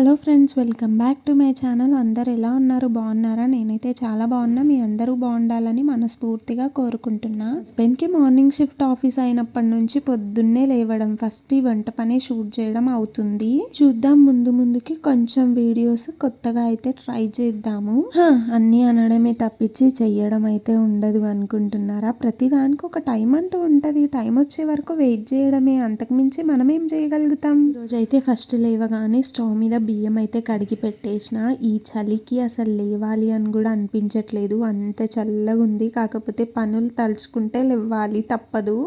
Hello friends welcome back to my channel. అందరు ఎలా ఉన్నారు? బాగున్నారా? నేనైతే చాలా బాగున్నా. మీ అందరూ బాగుండాలని మనస్ఫూర్తిగా కోరుకుంటున్నా. హస్బెండ్కి మార్నింగ్ షిఫ్ట్ ఆఫీస్ అయినప్పటి నుంచి పొద్దున్నే లేవడం ఫస్ట్ ఈ వంట పని షూట్ చేయడం అవుతుంది. చూద్దాం. ముందు ముందుకి కొంచెం వీడియోస్ కొత్తగా అయితే ట్రై చేద్దాము. అన్నీ అనడమే తప్పించి చెయ్యడం అయితే ఉండదు అనుకుంటున్నారా? ప్రతిదానికి ఒక టైం అంటూ ఉంటుంది. టైం వచ్చే వరకు వెయిట్ చేయడమే. అంతకుమించి మనం ఏం చేయగలుగుతాం? రోజైతే ఫస్ట్ లేవగానే స్టవ్ మీద బియ్యం అయితే కడిగి పెట్టేసిన ఈ చలికి అసలు లేవాలి అని కూడా అనిపించట్లేదు. అంత చల్లగా ఉంది కాకపోతే పనులు తలుచుకుంటే లేవాలి తప్పదు.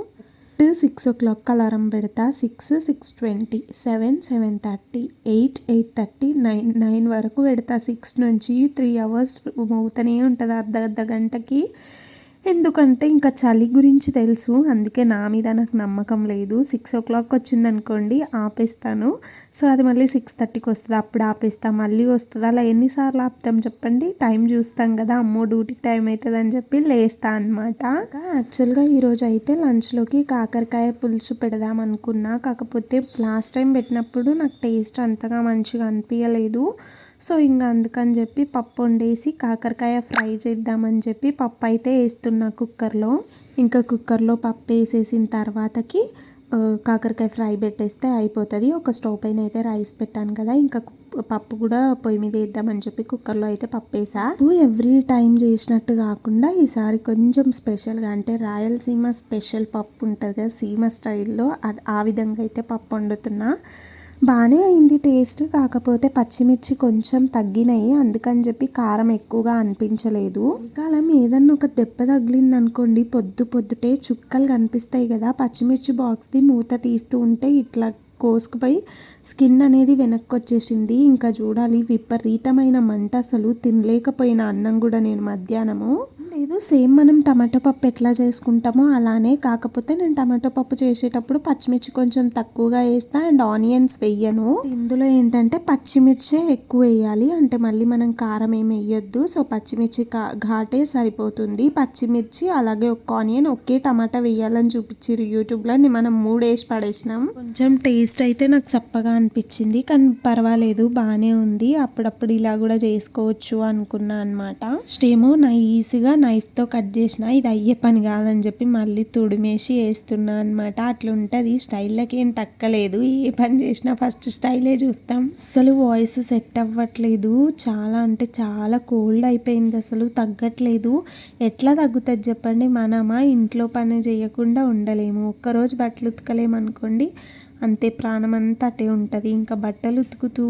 సిక్స్ ఓ క్లాక్ అలారం పెడతా. Six six twenty seven seven thirty eight eight thirty nine nine వరకు పెడతా. సిక్స్ నుంచి త్రీ అవర్స్ మోగుతూనే ఉంటుంది. అర్ధ అర్ధ గంటకి ఎందుకంటే ఇంకా చలి గురించి తెలుసు. అందుకే నా మీద నాకు నమ్మకం లేదు. సిక్స్ ఓ క్లాక్ వచ్చింది అనుకోండి ఆపేస్తాను. సో అది మళ్ళీ సిక్స్ థర్టీకి వస్తుంది. అప్పుడు ఆపేస్తా. మళ్ళీ వస్తుంది. అలా ఎన్నిసార్లు ఆపుతాం చెప్పండి? టైం చూస్తాం కదా. అమ్మో డ్యూటీకి టైం అవుతుంది అని చెప్పి లేస్తా అనమాట యాక్చువల్గా ఈరోజు అయితే లంచ్లోకి కాకరకాయ పులుసు పెడదాం అనుకున్నా. కాకపోతే లాస్ట్ టైం పెట్టినప్పుడు నాకు టేస్ట్ అంతగా మంచిగా అనిపించలేదు సో ఇంకా అందుకని చెప్పి పప్పు వండేసి కాకరకాయ ఫ్రై చేద్దామని చెప్పి పప్పు అయితే వేస్తున్నా కుక్కర్లో. ఇంకా కుక్కర్లో పప్పు వేసేసిన తర్వాతకి కాకరకాయ ఫ్రై పెట్టేస్తే అయిపోతుంది. ఒక స్టవ్ పైన అయితే రైస్ పెట్టాను కదా ఇంకా పప్పు కూడా పొయ్యి మీద వేద్దామని చెప్పి కుక్కర్లో అయితే పప్పు వేసా. ఎవ్రీ టైం చేసినట్టు కాకుండా ఈసారి కొంచెం స్పెషల్గా అంటే రాయలసీమ స్పెషల్ పప్పు ఉంటుంది కదా సీమ స్టైల్లో ఆ విధంగా అయితే పప్పు వండుతున్నా. బాగానే అయింది టేస్ట్. కాకపోతే పచ్చిమిర్చి కొంచెం తగ్గినాయి. అందుకని చెప్పి కారం ఎక్కువగా అనిపించలేదు. కాలం ఏదన్నా ఒక దెబ్బ తగిలింది అనుకోండి పొద్దు పొద్దుటే చుక్కలు కనిపిస్తాయి కదా. పచ్చిమిర్చి బాక్స్ది మూత తీస్తూ ఉంటే ఇట్లా కోసుకుపోయి స్కిన్ అనేది వెనక్కి వచ్చేసింది ఇంకా చూడాలి విపరీతమైన మంట అసలు. తినలేకపోయిన అన్నం కూడా నేను మధ్యాహ్నము. లేదు. సేమ్ మనం టమాటో పప్పు ఎట్లా చేసుకుంటామో అలానే. కాకపోతే నేను టమాటో పప్పు చేసేటప్పుడు పచ్చిమిర్చి కొంచెం తక్కువగా వేస్తా. అండ్ ఆనియన్స్ వెయ్యను ఇందులో ఏంటంటే పచ్చిమిర్చే ఎక్కువ వేయాలి. అంటే మళ్ళీ మనం కారం ఏమి వేయొద్దు. సో పచ్చిమిర్చి ఘాటే సరిపోతుంది. పచ్చిమిర్చి అలాగే ఒక ఆనియన్ ఒకే టమాటా వేయాలని చూపించారు యూట్యూబ్లో మనం మూడు వేసి పడేసినాం. కొంచెం టేస్ట్ అయితే నాకు చప్పగా అనిపించింది. కానీ పర్వాలేదు బాగానే ఉంది. అప్పుడప్పుడు ఇలా కూడా చేసుకోవచ్చు అనుకున్నా అనమాట స్టేమో నైస్గా నైఫ్తో కట్ చేసిన ఇది అయ్యే పని కాదని చెప్పి మళ్ళీ తుడిమేసి వేస్తున్నా అనమాట అట్లుంటుంది. స్టైల్లోకి ఏం తక్కలేదు. ఏ పని చేసినా ఫస్ట్ స్టైలే చూస్తాం. అసలు వాయిస్ సెట్ అవ్వట్లేదు. చాలా అంటే చాలా కోల్డ్ అయిపోయింది అసలు. తగ్గట్లేదు. ఎట్లా తగ్గుతుంది చెప్పండి? మనమా ఇంట్లో పని చేయకుండా ఉండలేము. ఒక్కరోజు బట్టలు ఉతకలేము అనుకోండి. అంతే ప్రాణం అంతా అటే ఉంటుంది. ఇంకా బట్టలు ఉతుకుతూ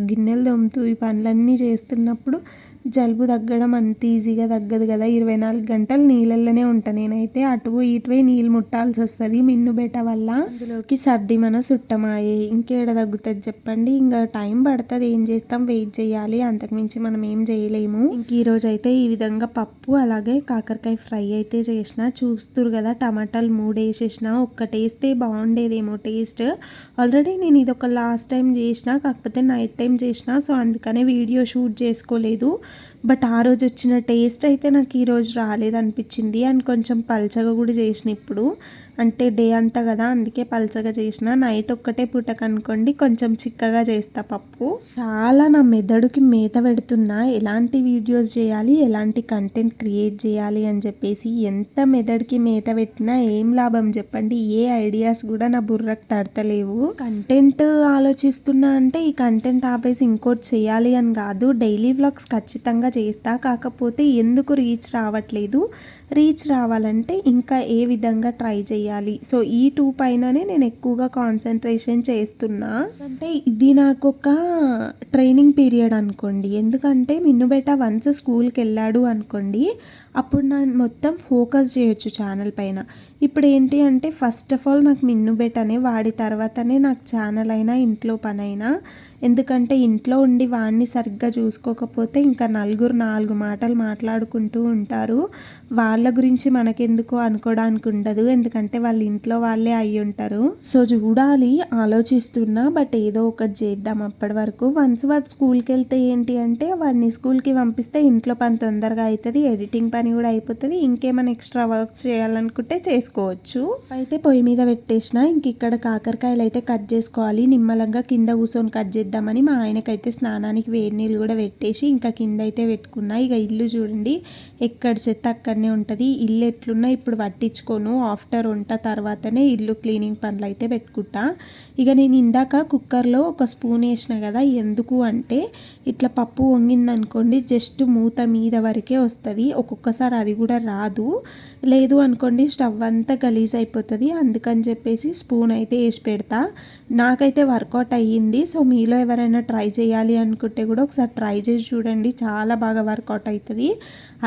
గిన్నెలు దొమ్ముతూ ఈ పనులన్నీ చేస్తున్నప్పుడు జలుబు తగ్గడం అంత ఈజీగా తగ్గదు కదా. ఇరవై నాలుగు గంటలు నీళ్ళల్లోనే ఉంటా. నేనైతే అటు ఇటువై నీళ్ళు ముట్టాల్సి వస్తుంది. మిన్ను బెట వల్ల అందులోకి సర్ది మన సుట్టమాయే. ఇంకేడ తగ్గుతుంది చెప్పండి. ఇంకా టైం పడుతుంది. ఏం చేస్తాం? వెయిట్ చేయాలి. అంతకుమించి మనం ఏం చేయలేము. ఇంక ఈరోజు అయితే ఈ విధంగా పప్పు అలాగే కాకరకాయ ఫ్రై అయితే చేసిన చూస్తురు కదా. టమాటాలు మూడు వేసేసిన ఒక్కటేస్తే బాగుండేదేమో టేస్ట్. ఆల్రెడీ నేను ఇది ఒక లాస్ట్ టైం చేసిన కాకపోతే నైట్ టైం చేసిన సో అందుకనే వీడియో షూట్ చేసుకోలేదు. బట్ ఆ రోజు వచ్చిన టేస్ట్ అయితే నాకు ఈరోజు రాలేదనిపించింది. అండ్ కొంచెం పల్చగా కూడా చేసిన ఇప్పుడు. అంటే డే అంతా కదా అందుకే పల్చగా చేసిన. నైట్ ఒక్కటే పూటకు అనుకోండి కొంచెం చిక్కగా చేస్తా పప్పు. చాలా నా మెదడుకి మేత పెడుతున్నా. ఎలాంటి వీడియోస్ చేయాలి ఎలాంటి కంటెంట్ క్రియేట్ చేయాలి అని చెప్పేసి ఎంత మెదడుకి మేత పెట్టినా ఏం లాభం చెప్పండి. ఏ ఐడియాస్ కూడా నా బుర్రకు తడతలేవు. కంటెంట్ ఆలోచిస్తున్నా అంటే ఈ కంటెంట్ ఆపేసి ఇంకోటి చేయాలి అని కాదు. డైలీ వ్లాగ్స్ ఖచ్చితంగా చేస్తా. కాకపోతే ఎందుకు రీచ్ రావట్లేదు? రీచ్ రావాలంటే ఇంకా ఏ విధంగా ట్రై చేయాలి? సో ఈ టూ పైననే నేను ఎక్కువగా కాన్సన్ట్రేషన్ చేస్తున్నా. అంటే ఇది నాకు ఒక ట్రైనింగ్ పీరియడ్ అనుకోండి. ఎందుకంటే మిన్నుబెట్ట వన్స్ స్కూల్కి వెళ్ళాడు అనుకోండి. అప్పుడు నేను మొత్తం ఫోకస్ చేయొచ్చు ఛానల్ పైన. ఇప్పుడు ఏంటి అంటే ఫస్ట్ ఆఫ్ ఆల్ నాకు మిన్నుబెట్ అనే వాడి తర్వాతనే నాకు ఛానల్ అయినా ఇంట్లో పనైనా ఎందుకంటే ఇంట్లో ఉండి వాడిని సరిగ్గా చూసుకోకపోతే ఇంకా నలుగురు నాలుగు మాటలు మాట్లాడుకుంటూ ఉంటారు. వాళ్ళ గురించి మనకెందుకు అనుకోవడానికి ఉండదు ఎందుకంటే వాళ్ళ ఇంట్లో వాళ్ళే అయి ఉంటారు. సో చూడాలి ఆలోచిస్తున్నా బట్ ఏదో ఒకటి చేద్దాం అప్పటి వరకు. వన్స్ వాడు స్కూల్కి వెళ్తే ఏంటి అంటే వాడిని స్కూల్కి పంపిస్తే ఇంట్లో పని తొందరగా అవుతుంది ఎడిటింగ్ పని కూడా అయిపోతుంది. ఇంకేమైనా ఎక్స్ట్రా వర్క్స్ చేయాలనుకుంటే చేసుకోవచ్చు. అయితే పొయ్యి మీద పెట్టేసిన ఇంక ఇక్కడ కాకరకాయలు అయితే కట్ చేసుకోవాలి. నిమ్మలంగా కింద కూర్చొని కట్ చేద్దామని మా ఆయనకైతే స్నానానికి వేడి నీళ్ళు కూడా పెట్టేసి ఇంకా కింద అయితే పెట్టుకున్నా. ఇక ఇల్లు చూడండి ఎక్కడ చెత్త అక్కడనే ఉంటుంది. ఇల్లు ఎట్లున్నా ఇప్పుడు పట్టించుకోను. ఆఫ్టర్ వంట తర్వాతనే ఇల్లు క్లీనింగ్ పనులు అయితే పెట్టుకుంటా. ఇక నేను ఇందాక కుక్కర్లో ఒక స్పూన్ వేసిన కదా ఎందుకు అంటే ఇట్లా పప్పు వంగిందనుకోండి జస్ట్ మూత మీద వరకే వస్తుంది. ఒక్కొక్క ఒక్కొక్కసారి అది కూడా రాదు. లేదు అనుకోండి స్టవ్ అంతా గలీజ్ అయిపోతుంది. అందుకని చెప్పేసి స్పూన్ అయితే వేసి పెడతా. నాకైతే వర్కౌట్ అయ్యింది. సో మీలో ఎవరైనా ట్రై చేయాలి అనుకుంటే కూడా ఒకసారి ట్రై చేసి చూడండి. చాలా బాగా వర్కౌట్ అవుతుంది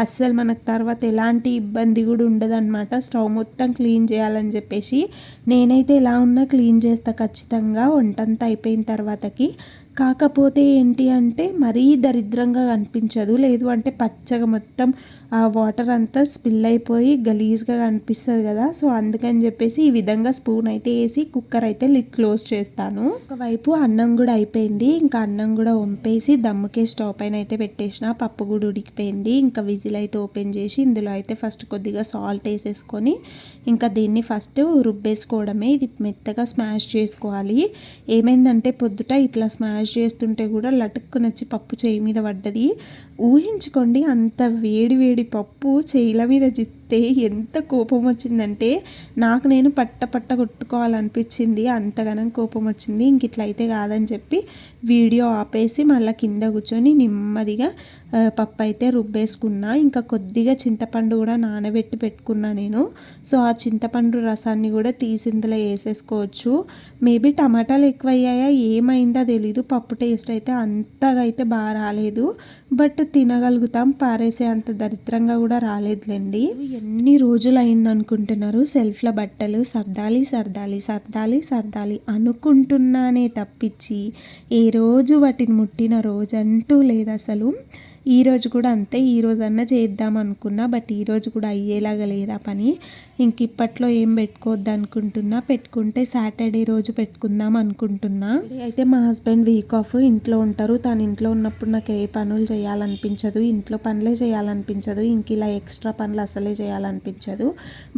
అస్సలు మనకు తర్వాత ఎలాంటి ఇబ్బంది కూడా ఉండదన్నమాట. స్టవ్ మొత్తం క్లీన్ చేయాలని చెప్పేసి నేనైతే ఎలా ఉన్నా క్లీన్ చేస్తా ఖచ్చితంగా. వంటంతా అయిపోయిన తర్వాతకి. కాకపోతే ఏంటి అంటే మరీ దరిద్రంగా కనిపించదు లేదు అంటే పచ్చగా మొత్తం ఆ వాటర్ అంతా స్పిల్ అయిపోయి గలీజ్గా కనిపిస్తుంది కదా. సో అందుకని చెప్పేసి ఈ విధంగా స్పూన్ అయితే వేసి కుక్కర్ అయితే లిట్ క్లోజ్ చేస్తాను. ఒకవైపు అన్నం కూడా అయిపోయింది. ఇంకా అన్నం కూడా వంపేసి దమ్ముకే స్టవ్ పైన అయితే పెట్టేసిన. పప్పు కూడా ఉడికిపోయింది. ఇంకా విజిల్ అయితే ఓపెన్ చేసి ఇందులో అయితే ఫస్ట్ కొద్దిగా సాల్ట్ వేసేసుకొని ఇంకా దీన్ని ఫస్ట్ రుబ్బేసుకోవడమే. ఇది మెత్తగా స్మాష్ చేసుకోవాలి. ఏమైందంటే పొద్దుట ఇట్లా స్మాష్ చేస్తుంటే కూడా లటుక్కు నచ్చి పప్పు చేయి మీద పడ్డది. ఊహించుకోండి అంత వేడి వేడి పప్పు చేయిల మీద జిత్తే ఎంత కోపం వచ్చిందంటే నాకు నేను పట్ట పట్ట కొట్టుకోవాలనిపించింది అంతగానం కోపం వచ్చింది ఇంక ఇట్లయితే కాదని చెప్పి వీడియో ఆపేసి మళ్ళీ కింద కూర్చొని నెమ్మదిగా పప్పు అయితే రుబ్బేసుకున్నా ఇంకా కొద్దిగా చింతపండు కూడా నానబెట్టి పెట్టుకున్నా నేను. సో ఆ చింతపండు రసాన్ని కూడా తీసిందులో వేసేసుకోవచ్చు. మేబీ టమాటాలు ఎక్కువ అయ్యాయా ఏమైందో తెలీదు పప్పు టేస్ట్ అయితే అంతగా అయితే బాగా రాలేదు. బట్ తినగలుగుతాం పారేసే అంత దరిద్రంగా కూడా రాలేదులేండి. ఎన్ని రోజులు అయిందనుకుంటున్నారు సెల్ఫ్ల బట్టలు సర్దాలి సర్దాలి సర్దాలి సర్దాలి అనుకుంటున్నానే తప్పించి ఏ రోజు వాటిని ముట్టిన రోజంటూ లేదు అసలు ఈరోజు కూడా అంతే ఈ రోజన్నా చేద్దాం అనుకున్నా బట్ ఈరోజు కూడా అయ్యేలాగా లేదా పని. ఇంక ఇప్పట్లో ఏం పెట్టుకోవద్దు అనుకుంటున్నా పెట్టుకుంటే సాటర్డే రోజు పెట్టుకుందాం అనుకుంటున్నా. అయితే మా హస్బెండ్ వీక్ ఆఫ్ ఇంట్లో ఉంటారు. తను ఇంట్లో ఉన్నప్పుడు నాకు ఏ పనులు చేయాలనిపించదు. ఇంట్లో పనులే చేయాలనిపించదు. ఇంక ఇలా ఎక్స్ట్రా పనులు అసలే చేయాలనిపించదు.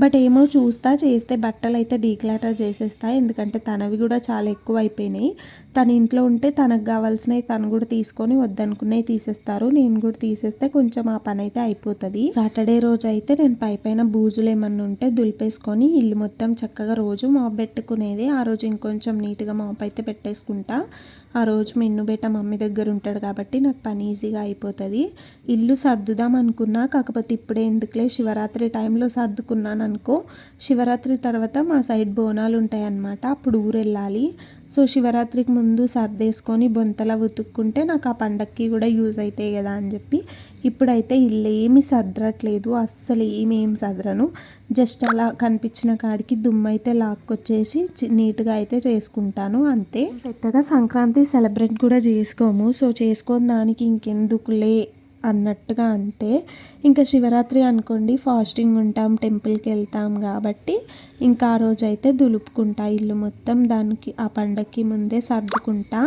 బట్ ఏమో చూస్తా చేస్తే బట్టలు అయితే డీక్లాటర్ చేసేస్తా. ఎందుకంటే తనవి కూడా చాలా ఎక్కువ అయిపోయినాయి తన ఇంట్లో ఉంటే తనకు కావాల్సినవి తను కూడా తీసుకొని వద్దనుకున్నవి తీసేస్తారు. నేను కూడా తీసేస్తే కొంచెం ఆ పని అయితే అయిపోతుంది. సాటర్డే రోజు అయితే నేను పై పైన బూజులు ఏమన్నా ఉంటే దులిపేసుకొని ఇల్లు మొత్తం చక్కగా రోజు మాప్ పెట్టుకునేది. ఆ రోజు ఇంకొంచెం నీట్గా మాప్ అయితే పెట్టేసుకుంటా. ఆ రోజు మెన్ను మమ్మీ దగ్గర ఉంటాడు కాబట్టి నాకు పని ఈజీగా అయిపోతుంది. ఇల్లు సర్దుదాం అనుకున్నా కాకపోతే ఇప్పుడే ఎందుకులే శివరాత్రి టైంలో సర్దుకున్నాను అనుకో శివరాత్రి తర్వాత మా సైడ్ బోనాలు ఉంటాయి అన్నమాట అప్పుడు ఊరు వెళ్ళాలి సో శివరాత్రికి ముందు సర్దేసుకొని బొంతలా ఉతుక్కుంటే నాకు ఆ పండక్కి కూడా యూజ్ అవుతాయి కదా అని చెప్పి ఇప్పుడైతే ఇల్లు ఏమి సర్దరట్లేదు అస్సలు ఏమేం సదరను జస్ట్ అలా కనిపించిన కాడికి దుమ్ము అయితే లాక్కొచ్చేసి నీట్గా అయితే చేసుకుంటాను అంతే. పెద్దగా సంక్రాంతి సెలబ్రేట్ కూడా చేసుకోము. సో చేసుకొని దానికి ఇంకెందుకులే అన్నట్టుగా అంతే. ఇంకా శివరాత్రి అనుకోండి ఫాస్టింగ్ ఉంటాం టెంపుల్కి వెళ్తాం కాబట్టి ఇంకా ఆ రోజైతే దులుపుకుంటా ఇల్లు మొత్తం దానికి ఆ పండగకి ముందే సర్దుకుంటా.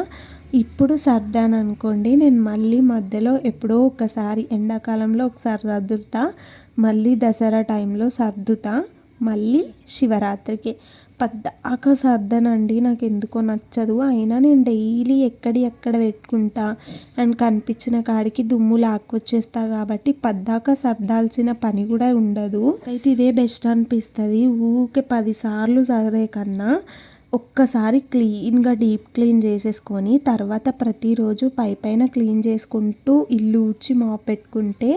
ఇప్పుడు సర్దాను అనుకోండి నేను మళ్ళీ మధ్యలో ఎప్పుడో ఒకసారి ఎండాకాలంలో ఒకసారి సర్దుతా మళ్ళీ దసరా టైంలో సర్దుతా మళ్ళీ శివరాత్రికి. పద్దాకా సర్దనండి నాకు ఎందుకో నచ్చదు. అయినా నేను డైలీ ఎక్కడి ఎక్కడ పెట్టుకుంటా అండ్ కనిపించిన కాడికి దుమ్ము లాక్కొచ్చేస్తా కాబట్టి పద్దాకా సర్దాల్సిన పని కూడా ఉండదు. అయితే ఇదే బెస్ట్ అనిపిస్తుంది. ఊకే పదిసార్లు సర్దే కన్నా ఒక్కసారి క్లీన్గా డీప్ క్లీన్ చేసేసుకొని తర్వాత ప్రతిరోజు పై పైన క్లీన్ చేసుకుంటూ ఇల్లు ఊడ్చి మాప్ పెట్టుకుంటే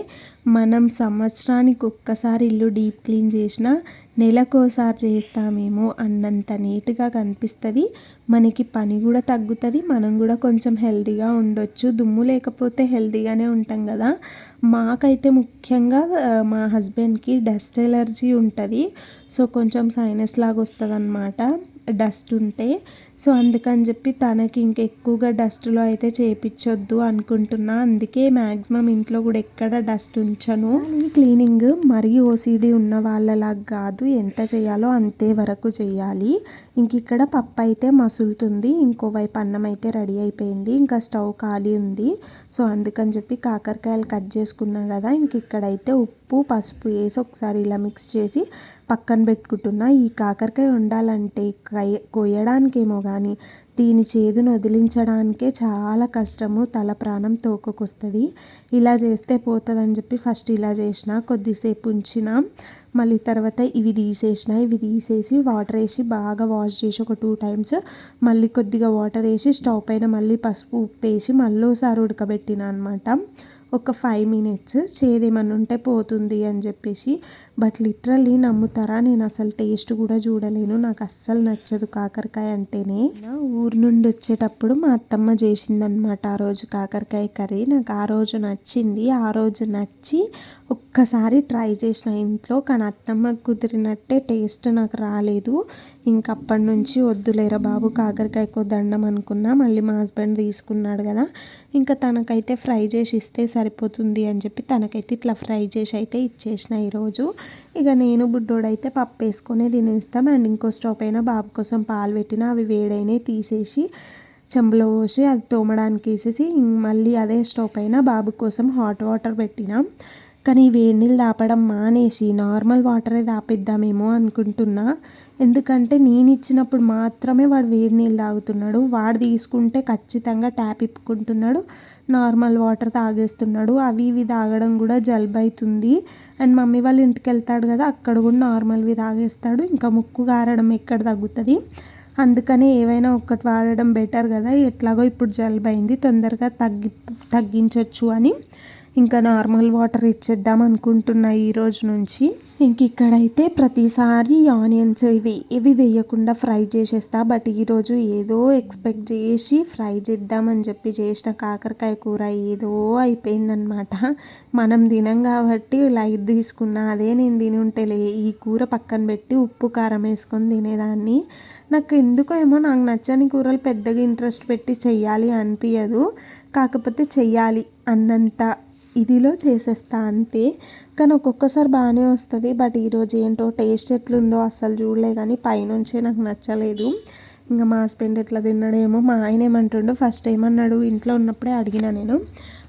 మనం సంవత్సరానికి ఒక్కసారి ఇల్లు డీప్ క్లీన్ చేసినా నెలకోసారి చేస్తామేమో అన్నంత నీట్గా కనిపిస్తుంది. మనకి పని కూడా తగ్గుతుంది. మనం కూడా కొంచెం హెల్తీగా ఉండొచ్చు. దుమ్ము లేకపోతే హెల్తీగానే ఉంటాం కదా. మాకైతే ముఖ్యంగా మా హస్బెండ్కి డస్ట్ ఎలర్జీ ఉంటుంది. సో కొంచెం సైనస్ లాగా వస్తుంది అనమాట డస్ట్ ఉంటే. సో అందుకని చెప్పి తనకి ఇంకెక్కువగా డస్ట్లో అయితే చేపించొద్దు అనుకుంటున్నా. అందుకే మ్యాక్సిమం ఇంట్లో కూడా ఎక్కడ డస్ట్ ఉంచను ఈ క్లీనింగ్ మరీ ఓసీడీ ఉన్న వాళ్ళలాగా కాదు. ఎంత చేయాలో అంతే వరకు చేయాలి. ఇంక ఇక్కడ పప్పు అయితే మసులుతుంది. ఇంకోవైపు అన్నం అయితే రెడీ అయిపోయింది. ఇంకా స్టవ్ ఖాళీ ఉంది. సో అందుకని చెప్పి కాకరకాయలు కట్ చేసుకున్నాం కదా ఇంక ఇక్కడైతే ఉప్పు ఉప్పు పసుపు వేసి ఒకసారి ఇలా మిక్స్ చేసి పక్కన పెట్టుకుంటున్నా. ఈ కాకరకాయ ఉండాలంటే కొయ్యడానికేమో కానీ దీని చేదును వదిలించడానికే చాలా కష్టము. తల ప్రాణం తోకకొస్తుంది. ఇలా చేస్తే పోతుందని చెప్పి ఫస్ట్ ఇలా చేసిన కొద్దిసేపు ఉంచిన మళ్ళీ తర్వాత ఇవి తీసేసిన ఇవి తీసేసి వాటర్ వేసి బాగా వాష్ చేసి ఒక టూ టైమ్స్ మళ్ళీ కొద్దిగా వాటర్ వేసి స్టవ్ పైన మళ్ళీ పసుపు ఉప్పు వేసి మళ్ళీ ఒకసారి ఉడకబెట్టిన అనమాట ఒక ఫైవ్ మినిట్స్ చేదేమన్నా ఉంటే పోతుంది అని చెప్పేసి బట్ లిటరల్లీ నమ్ముతారా? నేను అసలు టేస్ట్ కూడా చూడలేను. నాకు అస్సలు నచ్చదు కాకరకాయ అంటేనే. ఊరు నుండి వచ్చేటప్పుడు మా అత్తమ్మ చేసిందనమాట ఆ రోజు కాకరకాయ కర్రీ. నాకు ఆ రోజు నచ్చింది. ఆ రోజు నచ్చి ఒక్కసారి ట్రై చేసిన ఇంట్లో కానీ అత్తమ్మ కుదిరినట్టే టేస్ట్ నాకు రాలేదు. ఇంకప్పటి నుంచి వద్దులేరా బాబు కాకరకాయకు దండం అనుకున్నా మళ్ళీ మా హస్బెండ్ తీసుకున్నాడు కదా. ఇంకా తనకైతే ఫ్రై చేసి ఇస్తే సరిపోతుంది అని చెప్పి తనకైతే ఇట్లా ఫ్రై చేసి అయితే ఇచ్చేసిన ఈరోజు. ఇక నేను బుడ్డోడైతే పప్పు వేసుకొని తినేస్తాం. అండ్ ఇంకో స్టవ్ పైన బాబు కోసం పాలు పెట్టిన అవి వేడైనాయి తీసేసి చెంబులో పోసి అది తోమడానికి వేసేసి మళ్ళీ అదే స్టవ్ పైన బాబు కోసం హాట్ వాటర్ పెట్టినాం. కానీ వేడి నీళ్ళు తాపడం మానేసి నార్మల్ వాటరే తాపిద్దామేమో అనుకుంటున్నా. ఎందుకంటే నేను ఇచ్చినప్పుడు మాత్రమే వాడు వేడి నీళ్ళు తాగుతున్నాడు. వాడు తీసుకుంటే ఖచ్చితంగా ట్యాప్ ఇప్పుకుంటున్నాడు. నార్మల్ వాటర్ తాగేస్తున్నాడు. అవి ఇవి తాగడం కూడా జలుబు అవుతుంది అండ్ మమ్మీ వాళ్ళ ఇంటికి వెళ్తాడు కదా అక్కడ కూడా నార్మల్వి తాగేస్తాడు. ఇంకా ముక్కు గారడం ఎక్కడ తగ్గుతుంది? అందుకనే ఏవైనా ఒక్కటి వాడడం బెటర్ కదా. ఎట్లాగో ఇప్పుడు జలుబు అయింది తొందరగా తగ్గి తగ్గించవచ్చు అని. ఇంకా నార్మల్ వాటర్ ఇచ్చేద్దాం అనుకుంటున్నా ఈ రోజు నుంచి. ఇంక ఇక్కడైతే ప్రతిసారి ఆనియన్స్ ఇవి ఇవి వేయకుండా ఫ్రై చేసేస్తా. బట్ ఈరోజు ఏదో ఎక్స్పెక్ట్ చేసి ఫ్రై చేద్దామని చెప్పి చేసిన కాకరకాయ కూర ఏదో అయిపోయిందనమాట మనం తినం కాబట్టి లైట్ తీసుకున్నా అదే నేను తిని ఉంటేలే ఈ కూర పక్కన పెట్టి ఉప్పు కారం వేసుకొని తినేదాన్ని. నాకు ఎందుకో ఏమో నాకు నచ్చని కూరలు పెద్దగా ఇంట్రెస్ట్ పెట్టి చెయ్యాలి అనిపించదు కాకపోతే చెయ్యాలి అన్నంత ఇదిలో చేసేస్తా అంతే. కానీ ఒక్కొక్కసారి బాగానే వస్తుంది. బట్ ఈరోజు ఏంటో టేస్ట్ ఎట్లుందో అస్సలు చూడలే కానీ పైనుంచే నాకు నచ్చలేదు. ఇంకా మా హస్బెండ్ ఎట్లా తిన్నాడేమో మా ఆయన ఏమంటుండో ఫస్ట్ ఏమన్నాడు ఇంట్లో ఉన్నప్పుడే అడిగిన నేను.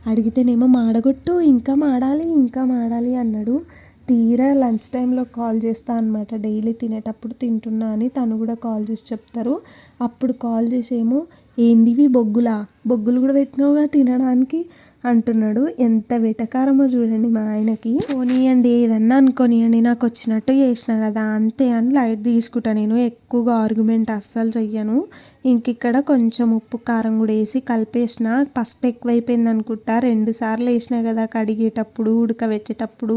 అడిగితేనేమో మాడగొట్టు ఇంకా మాడాలి ఇంకా మాడాలి అన్నాడు. తీరా లంచ్ టైంలో కాల్ చేస్తా అనమాట డైలీ తినేటప్పుడు తింటున్నా అని తను కూడా కాల్ చేసి చెప్తారు. అప్పుడు కాల్ చేసి ఏమో ఏందివి బొగ్గులా? బొగ్గులు కూడా పెట్టినావుగా తినడానికి? అంటున్నాడు. ఎంత వెటకారమో చూడండి మా ఆయనకి. పోనీయండి ఏదన్నా అనుకోనియండి నాకు వచ్చినట్టు చేసిన కదా అంతే అని లైట్ తీసుకుంటా నేను. ఎక్కువగా ఆర్గ్యుమెంట్ అస్సలు చెయ్యను. ఇంక ఇక్కడ కొంచెం ఉప్పు కారం కూడా వేసి కలిపేసిన. పసుపు ఎక్కువైపోయింది అనుకుంటా. రెండు సార్లు వేసిన కదా కడిగేటప్పుడు ఉడకబెట్టేటప్పుడు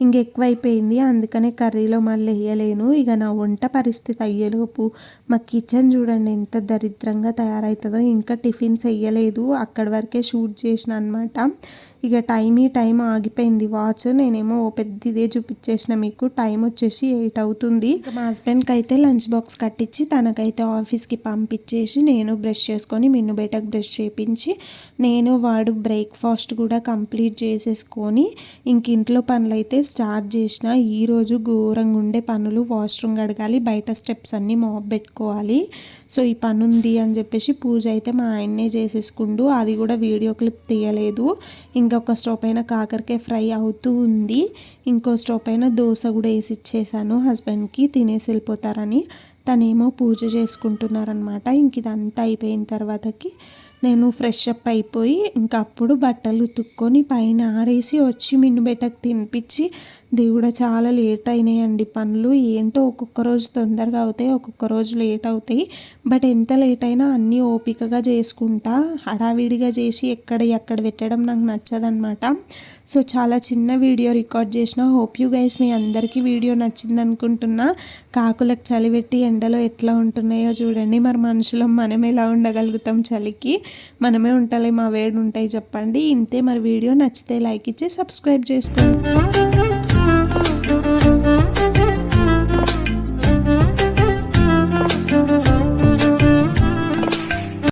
ఇంక ఎక్కువైపోయింది. అందుకనే కర్రీలో మళ్ళీ వేయలేను. ఇక నా వంట పరిస్థితి అయ్యేలోపు మా కిచెన్ చూడండి ఎంత దరిద్రంగా తయారవుతుందో ఇంకా టిఫిన్స్ వేయలేదు. అక్కడి వరకే షూట్ చేసిన అనమాట అనమాట ఇక టైం ఈ టైం ఆగిపోయింది. వాచ్ నేనేమో ఓ పెద్ద ఇదే చూపించేసిన మీకు. టైం వచ్చేసి ఎయిట్ అవుతుంది. మా హస్బెండ్కి అయితే లంచ్ బాక్స్ కట్టించి తనకైతే ఆఫీస్కి పంపించేసి నేను బ్రష్ చేసుకొని మిన్ను బయటకు బ్రష్ చేపించి నేను వాడు బ్రేక్ఫాస్ట్ కూడా కంప్లీట్ చేసేసుకొని ఇంక ఇంట్లో పనులు అయితే స్టార్ట్ చేసిన ఈరోజు ఘోరంగా ఉండే పనులు. వాష్రూమ్ కడగాలి బయట స్టెప్స్ అన్నీ మాప్ పెట్టుకోవాలి. సో ఈ పని ఉంది అని చెప్పేసి పూజ అయితే మా ఆయన్నే చేసేసుకుండు. అది కూడా వీడియో క్లిప్ తీయలేదు. ఇంకా ఒక స్టవ్ పైన కాకరకాయ ఫ్రై అవుతూ ఉంది. ఇంకో స్టవ్ పైన దోశ కూడా వేసి ఇచ్చేసాను. హస్బెండ్కి తినేసి వెళ్ళిపోతారని తనేమో పూజ చేసుకుంటున్నారనమాట ఇంక ఇదంతా అయిపోయిన తర్వాతకి నేను ఫ్రెష్ అప్ అయిపోయి ఇంకా అప్పుడు బట్టలు ఉతుక్కొని పైన ఆరేసి వచ్చి మిన్ను బెట్టకు ఇది దేవుడ చాలా లేట్ అయినాయండి పనులు. ఏంటో ఒక్కొక్క రోజు తొందరగా అవుతాయి ఒక్కొక్క రోజు లేట్ అవుతాయి. బట్ ఎంత లేట్ అయినా అన్నీ ఓపికగా చేసుకుంటా హడావిడిగా చేసి ఎక్కడ ఎక్కడ పెట్టడం నాకు నచ్చదనమాట సో చాలా చిన్న వీడియో రికార్డ్ చేసిన. హోప్ యూ గైస్ మీ అందరికీ వీడియో నచ్చింది అనుకుంటున్నా కాకులకు చలిపెట్టి ఎండలో ఎట్లా ఉంటున్నాయో చూడండి. మరి మనుషులం మనం ఎలా ఉండగలుగుతాం చలికి? మనమే ఉంటాయి మా వేడి ఉంటాయి చెప్పండి. ఇంతే మరి వీడియో నచ్చితే లైక్ ఇచ్చి సబ్స్క్రైబ్ చేసుకోండి.